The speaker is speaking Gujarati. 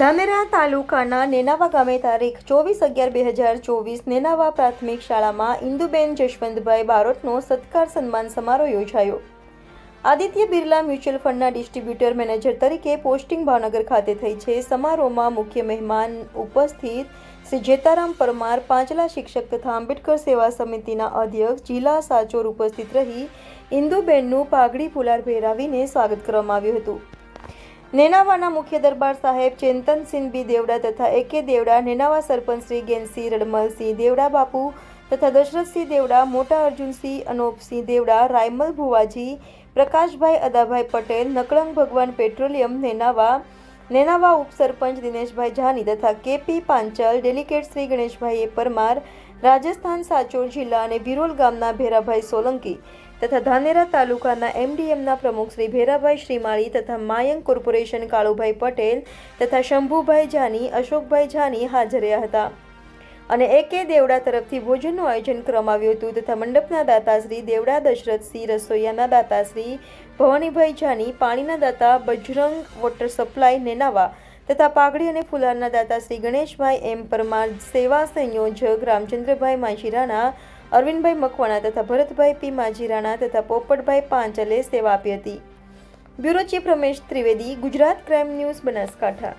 ધાનેરા તાલુકાના નેનાવા ગામે તારીખ ચોવીસ અગિયાર બે હજાર ચોવીસ નેનાવા પ્રાથમિક શાળામાં ઇન્દુબેન જશવંતભાઈ બારોટનો સત્કાર સન્માન સમારોહ યોજાયો. આદિત્ય બિરલા મ્યુચ્યુઅલ ફંડના ડિસ્ટ્રીબ્યુટર મેનેજર તરીકે પોસ્ટિંગ ભાવનગર ખાતે થઈ છે. સમારોહમાં મુખ્ય મહેમાન ઉપસ્થિત શ્રી જેતારામ પરમાર, પાંચલા શિક્ષક તથા આંબેડકર સેવા સમિતિના અધ્યક્ષ જિલ્લા સાચોર ઉપસ્થિત રહી ઇન્દુબેનનું પાઘડી ફુલાર પહેરાવીને સ્વાગત કરવામાં આવ્યું હતું. નેનાવાના મુખ્ય દરબાર સાહેબ ચેતનસિંહ દેવડા તથા એ કે દેવડા, નેનાવા સરપંચ શ્રી ગેનસિંહ, રડમલસિંહ દેવડા, બાપુ તથા દશરથસિંહ દેવડા, મોટા અર્જુનસિંહ, અનોપસિંહ દેવડા, રાયમલ ભુવાજી, પ્રકાશભાઈ અદાભાઈ પટેલ નકળંગ ભગવાન પેટ્રોલિયમ, નેનાવા નેનાવા ઉપસરપંચ દિનેશભાઈ જાની તથા K P Panchal, delegate Shri Ganeshbhai Parmar, Rajasthan Sanchore જિલ્લા અને વિરોલ ગામના ભેરાભાઈ સોલંકી તથા ધાનેરા તાલુકાના એમડીએમના પ્રમુખ શ્રી ભેરાભાઈ શ્રીમાળી તથા માયંગ કોર્પોરેશન કાળુભાઈ પટેલ તથા શંભુભાઈ જાની, અશોકભાઈ જાની હાજર રહ્યા હતા. અને એકે દેવડા તરફથી ભોજનનું આયોજન કરવામાં આવ્યું હતું તથા મંડપના દાતાશ્રી દેવડા દશરથસિંહ રસોઈયાના દાતાશ્રી ભવાનીભાઈ જાની, પાણીના દાતા બજરંગ વોટર સપ્લાય નેનાવા તથા પાઘડી અને ફુલારના દાતા શ્રી ગણેશભાઈ, એમ પરમાર સેવા સંયોજક રામચંદ્રભાઈ માજીરાણા અરવિંદભાઈ મકવાણા તથા ભરતભાઈ પી માજીરાણા તથા પોપટભાઈ પાંચલે સેવા આપી હતી. Bureau chief Ramesh Trivedi, Gujarat crime news Banaskantha.